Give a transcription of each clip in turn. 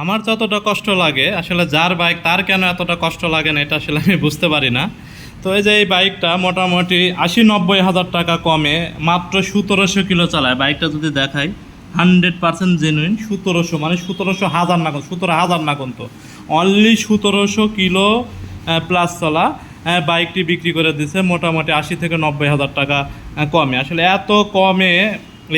আমার যতটা কষ্ট লাগে, আসলে যার বাইক তার কেন এতটা কষ্ট লাগে না, এটা আসলে আমি বুঝতে পারি না। তো এই যে এই বাইকটা মোটামুটি আশি নব্বই হাজার টাকা কমে, মাত্র সতেরোশো কিলো চালায়। বাইকটা যদি দেখাই হান্ড্রেড পার্সেন্ট জেনুইন সতেরোশো মানে সতেরোশো হাজার না কোন, সতেরো হাজার না কোন তো। অনলি সতেরোশো কিলো প্লাস চলা বাইকটি বিক্রি করে দিছে, মোটামুটি আশি থেকে নব্বই হাজার টাকা কমে। আসলে এত কমে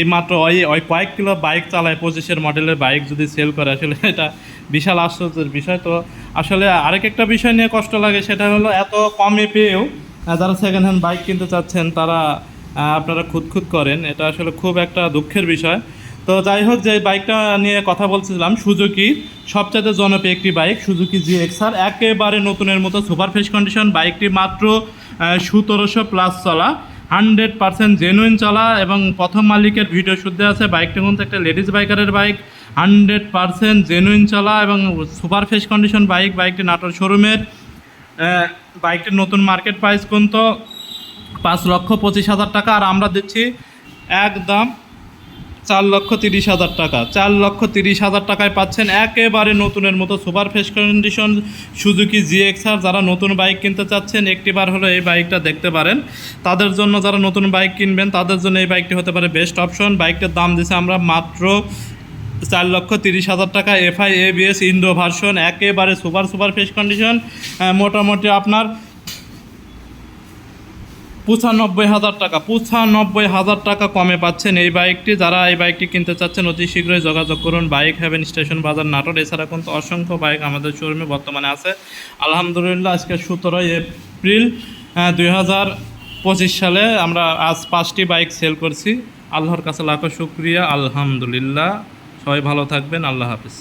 এই মাত্র ওই ওই কয়েক কিলো বাইক চালায় পঁচিশের মডেলের বাইক যদি সেল করে, আসলে এটা বিশাল আশ্চর্যের বিষয়। তো আসলে আরেক একটা বিষয় নিয়ে কষ্ট লাগে, সেটা হলো এত কমে পেয়েও যারা সেকেন্ড হ্যান্ড বাইক কিনতে চাচ্ছেন, তারা আপনারা খুদ করেন। এটা আসলে খুব একটা দুঃখের বিষয়। তো যাই হোক, যে বাইকটা নিয়ে কথা বলছিলাম সুজুকি, সবচাইতে জনপ্রিয় একটি বাইক, সুজুকি জি এক্সআর একেবারে নতুনের মতো সুপার ফ্রেশ কন্ডিশন, বাইকটি মাত্র সতেরোশো প্লাস চলা। হান্ড্রেড পার্সেন্ট জেনুইন চলা এবং প্রথম মালিকের ভিডিও শুদ্ধে আছে। বাইকটা কিন্তু একটা লেডিস বাইকারের বাইক। হান্ড্রেড পার্সেন্ট জেনুইন চলা এবং সুপার ফ্রেশ কন্ডিশন বাইক। বাইকটি নাটোর শোরুমের। বাইকটির নতুন মার্কেট প্রাইস কিন্তু পাঁচ লক্ষ পঁচিশ হাজার টাকা। আর আমরা দিচ্ছি একদম চার লক্ষ তিরিশ হাজার টাকা। চার লক্ষ তিরিশ হাজার টাকায় পাচ্ছেন একেবারে নতুনের মতো super fresh condition Suzuki GXR. যারা নতুন বাইক কিনতে চাচ্ছেন, একটিবার হলো এই বাইকটা দেখতে পারেন। তাদের জন্য যারা নতুন বাইক কিনবেন, তাদের জন্য এই বাইকটি হতে পারে বেস্ট অপশন। বাইকটার দাম দিছে আমরা মাত্র চার লক্ষ তিরিশ হাজার টাকা। এফআই, এবিএস ইন্ডো ভার্সন, একেবারে সুপার সুপার ফ্রেশ কন্ডিশন। মোটামুটি আপনার পঁচানব্বই হাজার টাকা, পঁচানব্বই হাজার টাকা কমে পাচ্ছেন এই বাইকটি। যারা এই বাইকটি কিনতে চাচ্ছেন, অতি শীঘ্রই যোগাযোগ করুন। বাইক হ্যাভেন স্টেশন বাজার নাটোর। এছাড়া কিন্তু অসংখ্য বাইক আমাদের শোরুমে বর্তমানে আছে। আলহামদুলিল্লাহ, আজকে সতেরোই এপ্রিল দুই হাজার পঁচিশ সালে আমরা আজ পাঁচটি বাইক সেল করছি। আল্লাহর কাছে লাখো শুক্রিয়া। আলহামদুলিল্লাহ। সবাই ভালো থাকবেন। আল্লাহ হাফিজ।